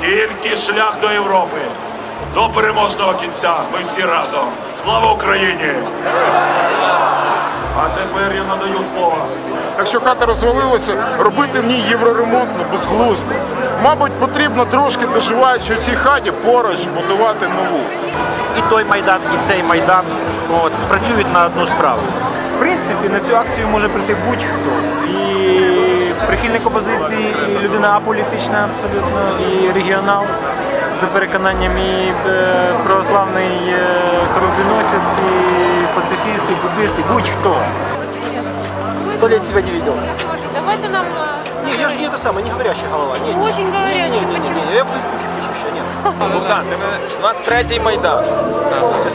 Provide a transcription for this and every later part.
Тільки шлях до Європи, до переможного кінця. Ми всі разом. Слава Україні! А тепер я надаю слово. Якщо хата розвалилася, робити в ній євроремонтну безглуздо. Мабуть, потрібно трошки доживаючи у цій хаті поруч будувати нову. і той майдан, і цей майдан от, працюють на одну справу. В принципі, на цю акцію може прийти будь-хто. І прихильник опозиції, і людина аполітична абсолютно, і регіонал за переконанням, і е, православний е, кровопіносець, і пацифіст, і буддист, і будь-хто. Сто лет тебя не видел. Давайте нам... э, Не, я же не это самое, не говорящая голова. Не, не, Очень не, говорящая, не, не, не, почему? не, я в Фейсбуке пишу еще, нет. Богдан, у нас третій майдан.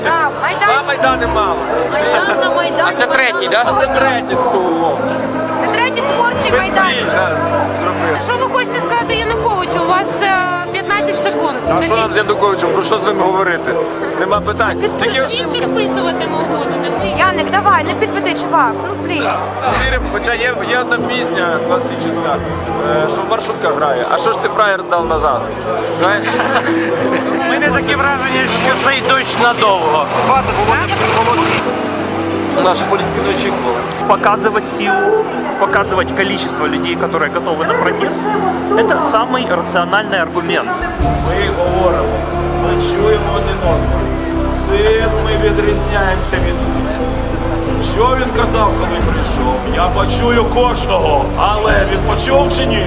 Так, майданчик. Майдани мало. Майдан на Майдані. А це третій, так? А це третій тут. Це третій творчий майдан. Що А що нам з Януковичем? Про що з ним говорити? Нема питань. Тільки Він підписуватиме угоду, не ми. Яник, давай, не підведи, чувак. Ну, блін. віримо, хоча є, є одна пісня класична, е, що маршрутка грає. А що ж ти фраєр здав назад? Знаєш? У мене таке враження, що цей дощ надовго. Наші політики не очікували. показывать силу, показывать количество людей, которые готовы на протест, это самый рациональный аргумент. Ми говоримо, ми чуємо один одного. Цим ми відрізняємося від них. Що він казав, коли прийшов? Я почую кожного, але він почув чи ні?